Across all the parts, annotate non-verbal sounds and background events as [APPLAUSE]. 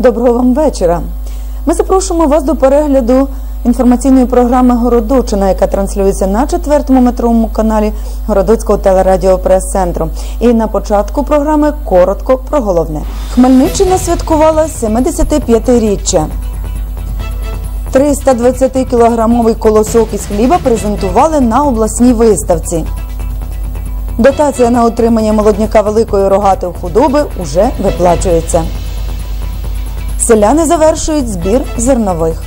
Доброго вам вечора. Ми запрошуємо вас до перегляду інформаційної програми Городочина, яка транслюється на четвертому метровому каналі Городоцького телерадіопрес-центру. І на початку програми коротко про головне. Хмельниччина святкувала 75-річчя. 320-кілограмовий колосок із хліба презентували на обласній виставці. Дотація на утримання молодняка великої рогатої худоби уже виплачується. Селяни завершують збір зернових.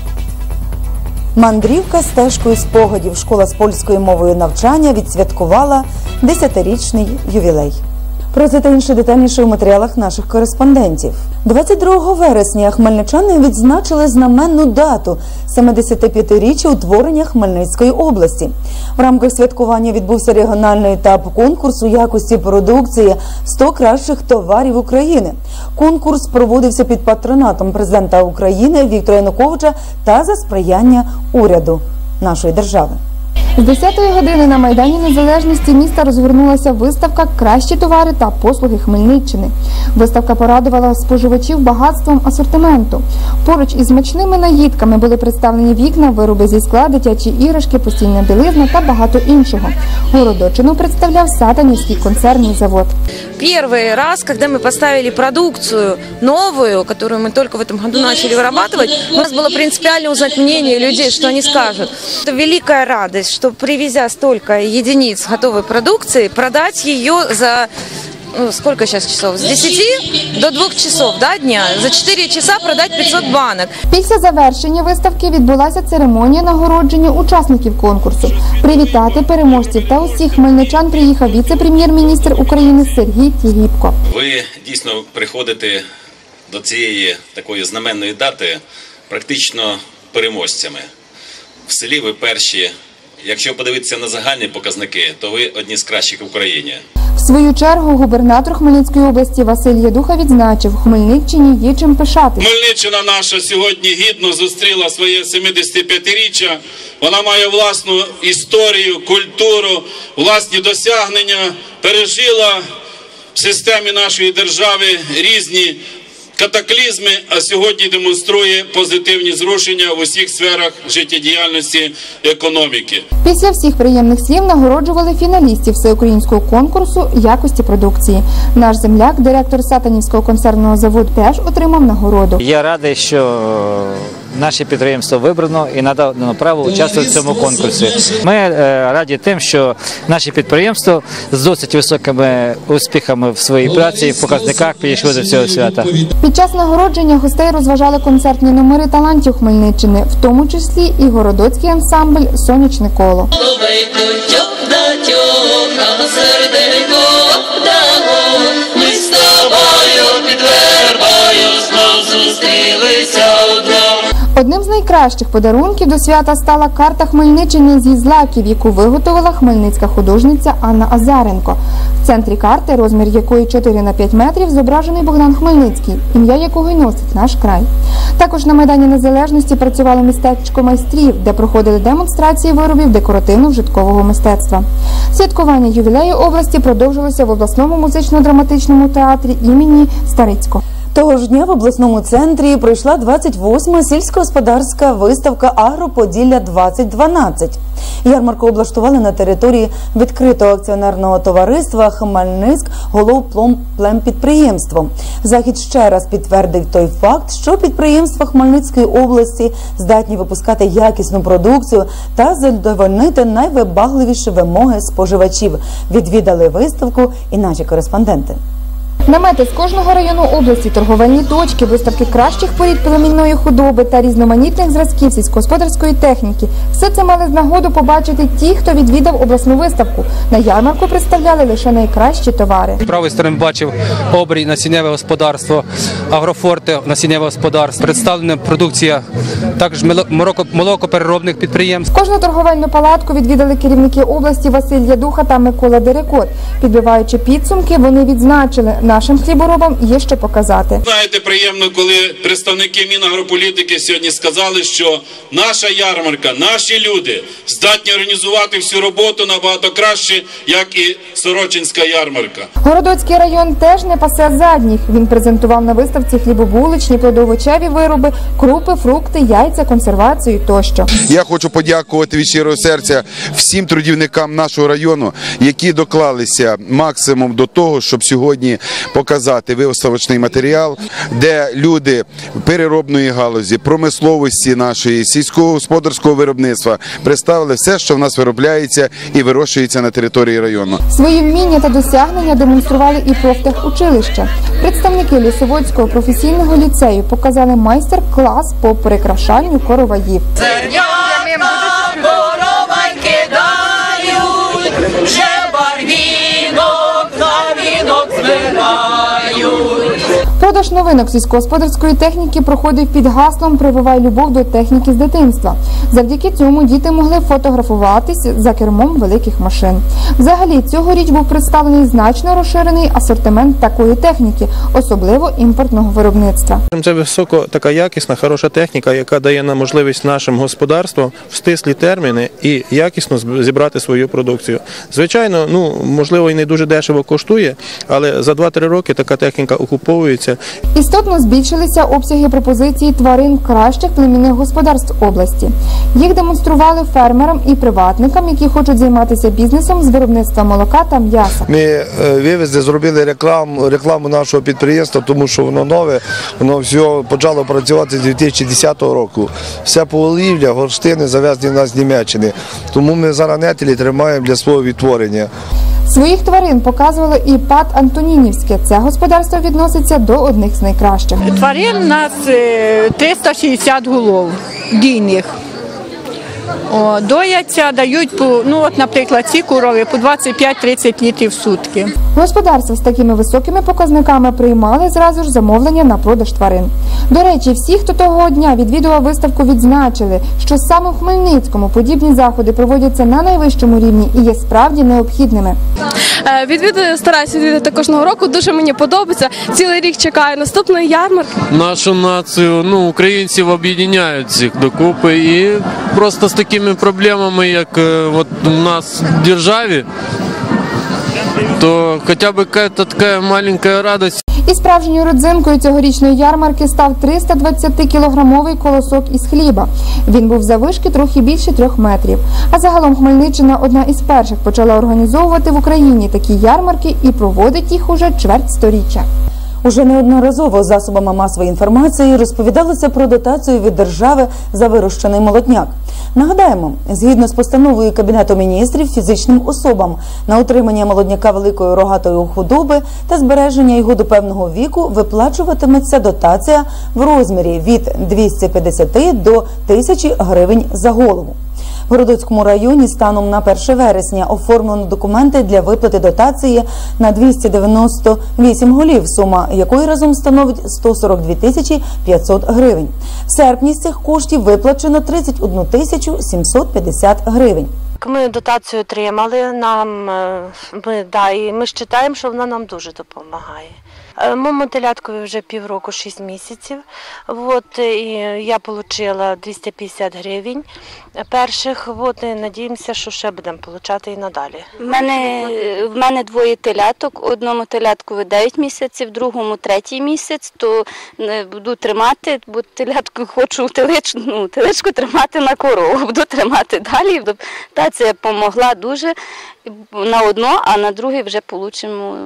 Мандрівка стежкою спогадів. Школа з польською мовою навчання відсвяткувала 10-річний ювілей. Про це та інше детальніше у матеріалах наших кореспондентів. 22 вересня хмельничани відзначили знаменну дату 75-річчя утворення Хмельницької області. В рамках святкування відбувся регіональний етап конкурсу якості продукції 100 кращих товарів України. Конкурс проводився під патронатом президента України Віктора Януковича та за сприяння уряду нашої держави. З 10-ї години на Майдані Незалежності міста розгорнулася виставка Кращі товари та послуги Хмельниччини. Виставка порадувала споживачів багатством асортименту. Поруч із смачними наїдками були представлені вікна, вироби зі скла, дитячі іграшки, постільна білизна та багато іншого. Городочину представляв Сатанівський концерний завод. Первый раз, когда мы поставили продукцию новую, которую мы только в этом году начали вырабатывать, у нас было принципиально узнать мнение людей, что они скажут. Это великая радость, что привезя столько единиц готовой продукции, продать ее за ну, сколько сейчас часов? С 10 до 2 часов да, дня. За 4 часа продать 500 банок. Після завершення виставки відбулася церемонія нагородження учасників конкурсу. Привітати переможців та усіх хмельничан приїхав віце-прем'єр-міністр України Сергій Тігіпко. Ви дійсно приходите до цієї такої знаменної дати практично переможцями. В селі ви перші. Якщо подивитися на загальні показники, то ви одні з кращих в Україні. В свою чергу губернатор Хмельницької області Василь Ядуха відзначив, Хмельниччині є чим пишатися. Хмельниччина наша сьогодні гідно зустріла своє 75-річчя. Вона має власну історію, культуру, власні досягнення, пережила в системі нашої держави різні катаклізми, а сьогодні демонструє позитивні зрушення в усіх сферах життєдіяльності економіки. Після всіх приємних слів нагороджували фіналістів всеукраїнського конкурсу якості продукції. Наш земляк, директор Сатанівського концерного заводу, теж отримав нагороду. Я радий, що наше підприємство вибрано і надано право участвувати в цьому конкурсі. Ми е, раді тим, що наше підприємство з досить високими успіхами в своїй праці і в показниках підійшло до цього свята. Під час нагородження гостей розважали концертні номери талантів Хмельниччини, в тому числі і городоцький ансамбль Сонячне коло. Ми з тобою під вербою знов зустрілися. Одним з найкращих подарунків до свята стала карта Хмельниччини зі злаків, яку виготовила хмельницька художниця Анна Азаренко. В центрі карти, розмір якої 4 на 5 метрів, зображений Богдан Хмельницький, ім'я якого й носить наш край. Також на Майдані Незалежності працювало містечко майстрів, де проходили демонстрації виробів декоративно-вжиткового мистецтва. Святкування ювілею області продовжилося в обласному музично-драматичному театрі імені Старицького. Того ж дня в обласному центрі пройшла 28-ма сільськогосподарська виставка Агроподілля 2012. Ярмарку облаштували на території відкритого акціонерного товариства Хмельницьк головплемпідприємство. Захід ще раз підтвердив той факт, що підприємства Хмельницької області здатні випускати якісну продукцію та задовольнити найвибагливіші вимоги споживачів. Відвідали виставку і наші кореспонденти. Намети з кожного району області, торговельні точки, виставки кращих порід племінної худоби та різноманітних зразків сільськогосподарської техніки. Все це мали нагоду побачити ті, хто відвідав обласну виставку. На ярмарку представляли лише найкращі товари. З правої сторони бачив обрій насінневе господарство, агрофорте насінневе господарство. Представлена продукція також молокопереробних підприємств. Кожну торговельну палатку відвідали керівники області Василь Ядуха та Микола Дерекот. Підбиваючи підсумки, вони відзначили, нашим хліборобам є що показати. Знаєте, приємно, коли представники Мінагрополітики сьогодні сказали, що наша ярмарка, наші люди здатні організувати всю роботу набагато краще, як і Сорочинська ярмарка. Городоцький район теж не пасе задніх. Він презентував на виставці хлібобуличні, плодовочеві вироби, крупи, фрукти, яйця, консервацію тощо. Я хочу подякувати від щирого серця всім трудівникам нашого району, які доклалися максимум до того, щоб сьогодні показати виставочний матеріал, де люди переробної галузі, промисловості нашої, сільськогосподарського виробництва представили все, що в нас виробляється і вирощується на території району. Свої вміння та досягнення демонстрували і профтехучилища. Представники Лісоводського професійного ліцею показали майстер-клас по прикрашанню короваїв. Корованьки Продаж новинок сільськогосподарської техніки проходив під гаслом Прививай любов до техніки з дитинства. Завдяки цьому діти могли фотографуватись за кермом великих машин. Взагалі, цьогоріч був представлений значно розширений асортимент такої техніки, особливо імпортного виробництва. Це високо така якісна, хороша техніка, яка дає нам можливість нашим господарствам в стислі терміни і якісно зібрати свою продукцію. Звичайно, ну можливо і не дуже дешево коштує, але за 2-3 роки така техніка окуповується Істотно збільшилися обсяги пропозицій тварин кращих племінних господарств області. Їх демонстрували фермерам і приватникам, які хочуть займатися бізнесом з виробництва молока та м'яса. Ми е, вивезли, зробили рекламу, рекламу нашого підприємства, тому що воно нове, воно все почало працювати з 2010 року. Вся полівля, горштини завезені в нас з Німеччини. Тому ми зараз нетелі тримаємо для свого відтворення. Своїх тварин показували і ПАТ Антонінівське. Це господарство відноситься до одних з найкращих. Тварин у нас е, 360 голов дійних. О, дояться, дають по, ну от, наприклад, ці корови по 25-30 літрів в сутки. Господарства з такими високими показниками приймали зразу ж замовлення на продаж тварин. До речі, всі, хто того дня відвідував виставку, відзначили, що саме в Хмельницькому подібні заходи проводяться на найвищому рівні і є справді необхідними. Е, Відвідую, стараюся відвідати кожного року. Дуже мені подобається. Цілий рік чекаю наступної ярмарки. нашу націю, ну, українців об'єднають всіх докупи. І просто з такими проблемами, як е, от у нас в державі, то хоча б якась така маленька радость. І справжньою родзинкою цьогорічної ярмарки став 320-кілограмовий колосок із хліба. Він був завишки трохи більше трьох метрів. А загалом Хмельниччина одна із перших почала організовувати в Україні такі ярмарки і проводить їх уже чверть сторіччя. Уже неодноразово засобами масової інформації розповідалося про дотацію від держави за вирощений молотняк. Нагадаємо, згідно з постановою Кабінету міністрів фізичним особам на утримання молодняка великої рогатої худоби та збереження його до певного віку виплачуватиметься дотація в розмірі від 250 до 1000 гривень за голову. Городоцькому районі станом на 1 вересня оформлено документи для виплати дотації на 298 голів, сума якої разом становить 142 тисячі 500 гривень. В серпні з цих коштів виплачено 31 тисячу 750 гривень. Ми дотацію отримали. Нам е, ми да, і ми вважаємо, що вона нам дуже допомагає. Е, Моєму теляткові вже півроку, 6 місяців. От, і я отримала 250 гривень перших. От, і надіємося, що ще будемо отримати і надалі. В мене, в мене двоє теляток. Одному телятку 9 місяців, другому третій місяць, то е, буду тримати, бо телятку хочу теличку, ну, теличку тримати на корову, [LAUGHS] буду тримати далі. Дотація допомогла дуже на одно, а на друге вже получимо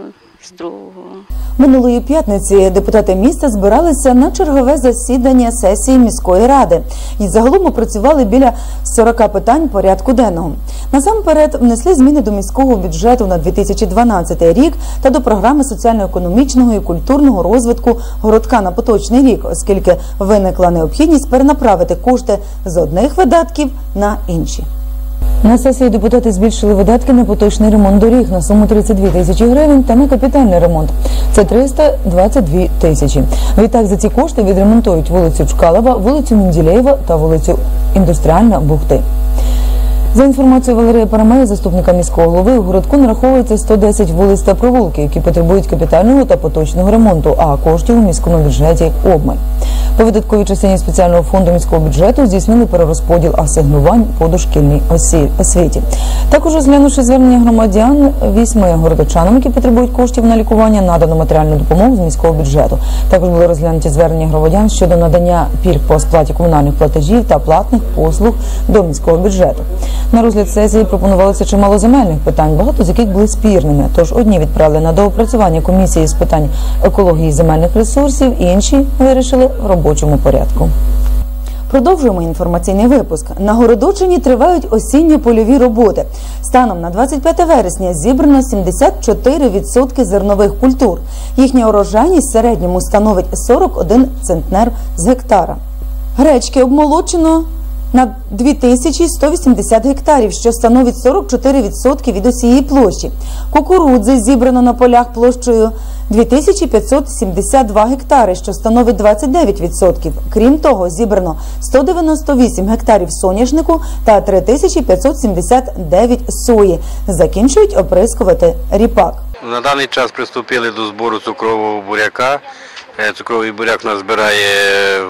другого. Минулої п'ятниці депутати міста збиралися на чергове засідання сесії міської ради і загалом опрацювали біля 40 питань порядку денного. Насамперед внесли зміни до міського бюджету на 2012 рік та до програми соціально-економічного і культурного розвитку городка на поточний рік, оскільки виникла необхідність перенаправити кошти з одних видатків на інші. На сесії депутати збільшили видатки на поточний ремонт доріг на суму 32 тисячі гривень та на капітальний ремонт. Це 322 тисячі. Відтак за ці кошти відремонтують вулицю Чкалова, вулицю Менділеєва та вулицю Індустріальна Бухти. За інформацією Валерія Парамея, заступника міського голови, у городку нараховується 110 вулиць та провулки, які потребують капітального та поточного ремонту, а коштів у міському бюджеті обмаль. По видатковій частині спеціального фонду міського бюджету здійснили перерозподіл асигнувань по дошкільній освіті. Також розглянувши звернення громадян, вісьми городочанам, які потребують коштів на лікування, надано матеріальну допомогу з міського бюджету. Також були розглянуті звернення громадян щодо надання пільг по сплаті комунальних платежів та платних послуг до міського бюджету. На розгляд сесії пропонувалося чимало земельних питань, багато з яких були спірними. Тож одні відправили на доопрацювання комісії з питань екології земельних ресурсів, інші вирішили в робочому порядку. Продовжуємо інформаційний випуск. На Городочині тривають осінньо-польові роботи. Станом на 25 вересня зібрано 74% зернових культур. Їхня урожайність в середньому становить 41 центнер з гектара. Гречки обмолочено на 2180 гектарів, що становить 44% від усієї площі. Кукурудзи зібрано на полях площею 2572 гектари, що становить 29%. Крім того, зібрано 198 гектарів соняшнику та 3579 сої. Закінчують оприскувати ріпак. На даний час приступили до збору цукрового буряка. Е, Цукровий буряк нас збирає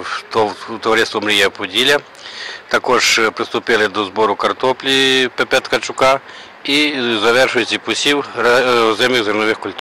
в тов- товариство Мрія Поділля. Також е, приступили до збору картоплі ПП Ткачука і завершується посів е, зернових культур.